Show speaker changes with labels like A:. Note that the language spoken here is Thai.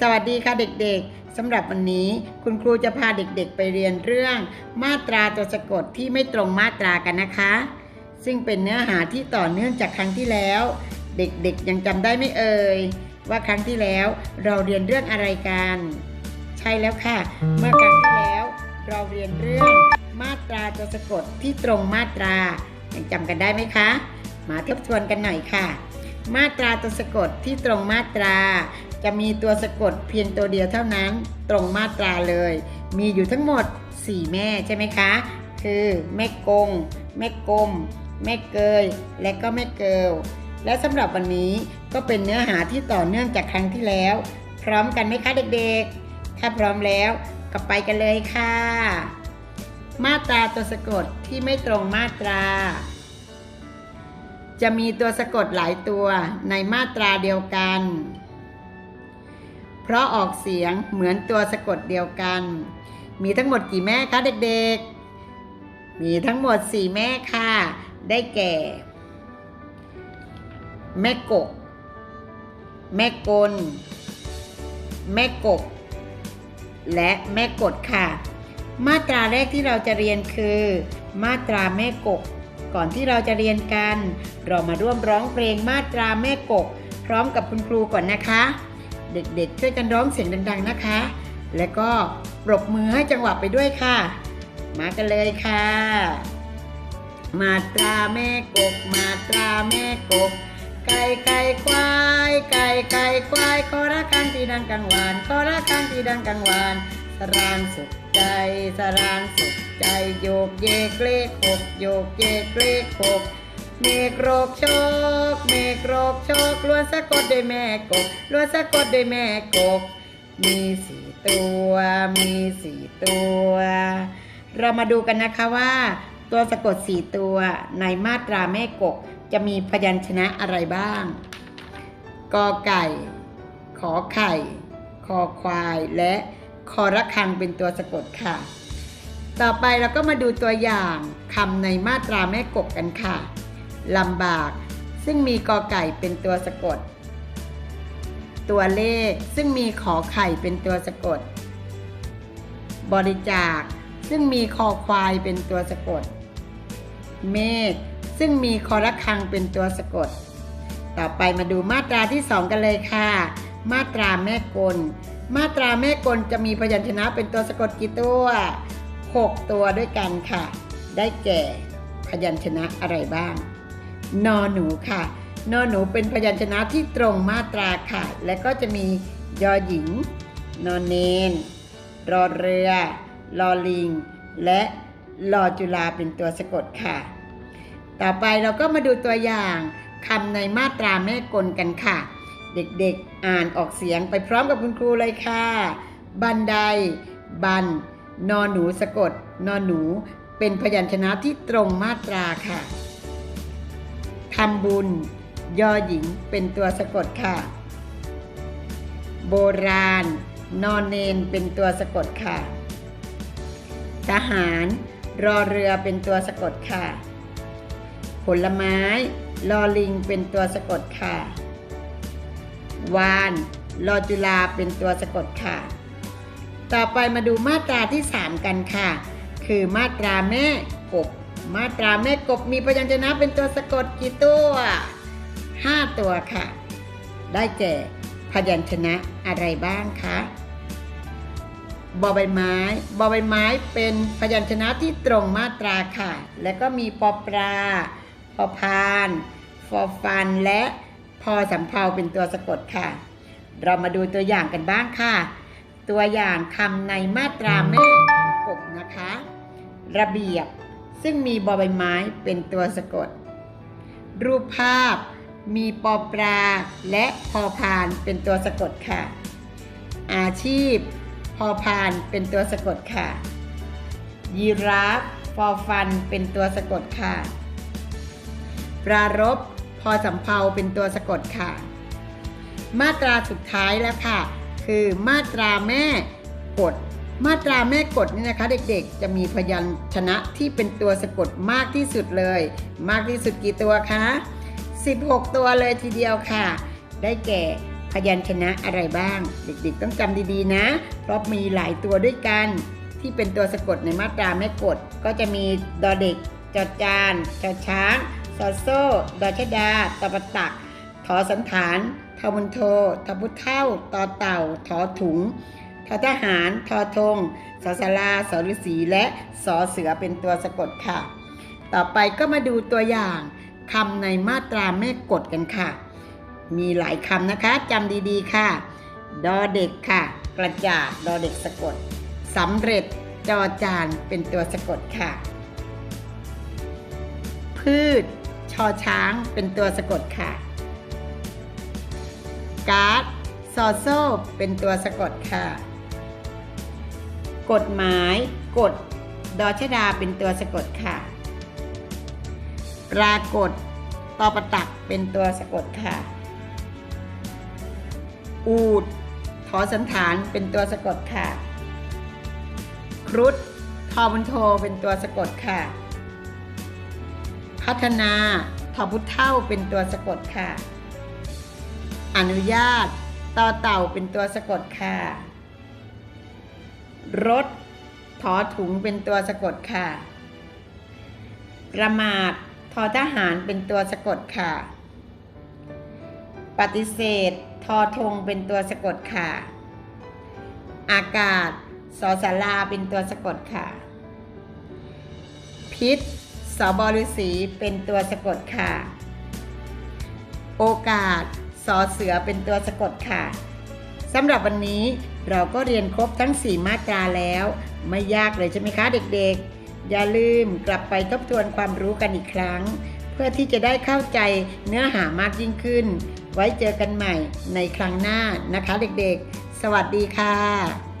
A: สวัสดีค่ะเด็กๆสำหรับวันนี้คุณครูจะพาเด็กๆไปเรียนเรื่อง มาตราตัวสะกดที่ไม่ตรงมาตรากันนะคะ ซึ่งเป็นเนื้อหาที่ต่อเนื่องจากครั้งที่แล้ว เด็กๆยังจำได้ไม่เอ่ย ว่าครั้งที่แล้วเราเรียนเรื่องอะไรกัน ใช่แล้วค่ะ เมื่อครั้งที่แล้วเราเรียนเรื่อง มาตราตัวสะกดที่ตรงมาตรายังจำกันได้ไหมคะ มาทบทวนกันหน่อยค่ะมาตราตัวสะกดที่ตรงมาตรา จะมีตัวสะกดเพียงตัวเดียวเท่านั้นตรงมาตราเลย มีอยู่ทั้งหมด 4 แม่ใช่ไหมคะ คือแม่กง แม่กลม แม่เกย และก็แม่เกิลและสำหรับวันนี้ก็เป็นเนื้อหาที่ต่อเนื่องจากครั้งที่แล้ว พร้อมกันไหมคะเด็กๆ ถ้าพร้อมแล้วก็ไปกันเลยค่ะ มาตราตัวสะกดที่ไม่ตรงมาตรา จะมีตัวสะกดหลายตัวในมาตราเดียวกัน เพราะออกเสียงเหมือนตัวสะกดเดียวกัน มีทั้งหมดกี่แม่คะเด็กๆ มีทั้งหมด 4 แม่ค่ะ ได้แก่ แม่กก แม่กล แม่กบและแม่กดค่ะ มาตราแรกที่เราจะเรียนคือ มาตราแม่กก ก่อนที่เราจะเรียนกัน เรามาร่วมร้องเพลงมาตราแม่กก พร้อมกับคุณครูก่อนนะคะ เด็กๆ ช่วยกันร้องเสียงดังๆนะคะ แล้วก็ปรบมือให้จังหวะไปด้วยค่ะ มากันเลยค่ะ มาตราแม่กกมาตราแม่กกไก่ไก่ควาย ไก่ไก่ควายขอรักกันที่ดังกังวานขอรักกันที่ดังกังวานสรานสุขใจสรานสุขใจโยกเยกเลขหกโยกเยกเลขหก เมฆโรกโชกเมฆโรกโชกล้วนสะกดด้วยแม่กบล้วนสะกดด้วยแม่กบมีสี่ตัวมีสี่ตัว เรามาดูกันนะคะว่า ตัวสะกดสี่ตัวในมาตราแม่กบจะมีพยัญชนะอะไรบ้างกอไก่ ขอไข่ คอควาย และคอระฆังเป็นตัวสะกดค่ะ ต่อไปเราก็มาดูตัวอย่างคำในมาตราแม่กบกันค่ะ ลำบาก ซึ่งมีกอไก่เป็นตัวสะกด ตัวเลขซึ่งมีขอไข่เป็นตัวสะกด บริจาค ซึ่งมีคอควายเป็นตัวสะกด เมฆซึ่งมีคอระฆังเป็นตัวสะกด ต่อไปมาดูมาตราที่ 2 กันเลยค่ะ มาตราแม่กล มาตราแม่กลจะมีพยัญชนะเป็นตัวสะกดกี่ตัว 6 ตัวด้วยกันค่ะ ได้แก่พยัญชนะอะไรบ้าง นอหนูค่ะ นอหนูเป็นพยัญชนะที่ตรงมาตราค่ะ และก็จะมียอหญิง นอนเนน รอเรือลอลิง และลอจุฬาเป็นตัวสะกดค่ะ ต่อไปเราก็มาดูตัวอย่างคำในมาตราแม่กลกันค่ะ เด็กๆอ่านออกเสียงไปพร้อมกับคุณครูเลยค่ะ บันได บัน นอหนูสะกด นอหนู เป็นพยัญชนะที่ตรงมาตราค่ะ ทำบุญ ยอหญิงเป็นตัวสะกดค่ะ โบราณ นอนเนนเป็นตัวสะกดค่ะ ทหาร รอเรือเป็นตัวสะกดค่ะ ผลไม้ ลอลิงเป็นตัวสะกดค่ะ วาน ลอจุลาเป็นตัวสะกดค่ะ ต่อไปมาดูมาตราที่ 3 กันค่ะ คือมาตราแม่กบ มาตราแม่กบมีพยัญชนะเป็นตัวสะกดกี่ตัว5ตัวค่ะ ได้แก่พยัญชนะอะไรบ้างคะบอใบไม้บอใบไม้เป็นพยัญชนะที่ตรงมาตราค่ะ และก็มีปอปลาพอพานฟอฟัน และพอสำเภาเป็นตัวสะกดค่ะ เรามาดูตัวอย่างกันบ้างค่ะ ตัวอย่างคำในมาตราแม่กบนะคะ ระเบียบ ซึ่งมีบอใบไม้เป็นตัวสะกด รูปภาพมีปอปลาและพอพานเป็นตัวสะกดค่ะ อาชีพ พอพานเป็นตัวสะกดค่ะ ยีราฟฟอฟันเป็นตัวสะกดค่ะ ปรารบพอสำเภาเป็นตัวสะกดค่ะ มาตราสุดท้ายแล้วค่ะ คือมาตราแม่กด มาตราแม่กดนี่นะคะเด็กๆ จะมีพยัญชนะที่เป็นตัวสะกดมากที่สุดเลย มากที่สุดกี่ตัวคะ16 ตัวเลยทีเดียวค่ะ ได้แก่พยัญชนะอะไรบ้าง เด็กๆ ต้องจำดีๆนะ เพราะมีหลายตัวด้วยกัน ที่เป็นตัวสะกดในมาตราแม่กฎก็จะมีดอเด็กจอจานจอช้างซอโซ่ดอชดาตอปตักทอสันฐานทอมุนโททพุเท่า ตอเต่า ทอถุง ทอทหาร ทอธงสอสาราสอฤษีและสอเสือเป็นตัวสะกดค่ะ ต่อไปก็มาดูตัวอย่างคำในมาตราแม่กฎกันค่ะ มีหลายคำนะคะจำดีๆค่ะ ดอเด็กค่ะ กระจาดดอเด็กสะกดสำเร็จจอจานเป็นตัวสะกดค่ะ พืช ชอช้างเป็นตัวสะกดค่ะ การ์ดซอโซ่เป็นตัวสะกดค่ะ กฎหมาย กฎดอชดาเป็นตัวสะกดค่ะ ปรากฏตอประตักเป็นตัวสะกดค่ะ อูดทอสันฐานเป็นตัวสะกดค่ะ ครุฑทอบุญโทเป็นตัวสะกดค่ะ พัฒนาทอพุทเท่าเป็นตัวสะกดค่ะ อนุญาตต่อเต่าเป็นตัวสะกดค่ะ รถทอถุงเป็นตัวสะกดค่ะ ประมาททอทหารเป็นตัวสะกดค่ะ ปฏิเสธ ทอธงเป็นตัวสะกดค่ะ อากาศสอสาราเป็นตัวสะกดค่ะ พิษสบฤษีเป็นตัวสะกดค่ะ โอกาสสอเสือเป็นตัวสะกดค่ะสำหรับวันนี้ เราก็เรียนครบทั้ง 4 มาตราแล้ว ไม่ยากเลยใช่ไหมคะเด็กๆ อย่าลืมกลับไปทบทวนความรู้กันอีกครั้ง เพื่อที่จะได้เข้าใจเนื้อหามากยิ่งขึ้น ไว้เจอกันใหม่ในครั้งหน้านะคะเด็กๆ สวัสดีค่ะ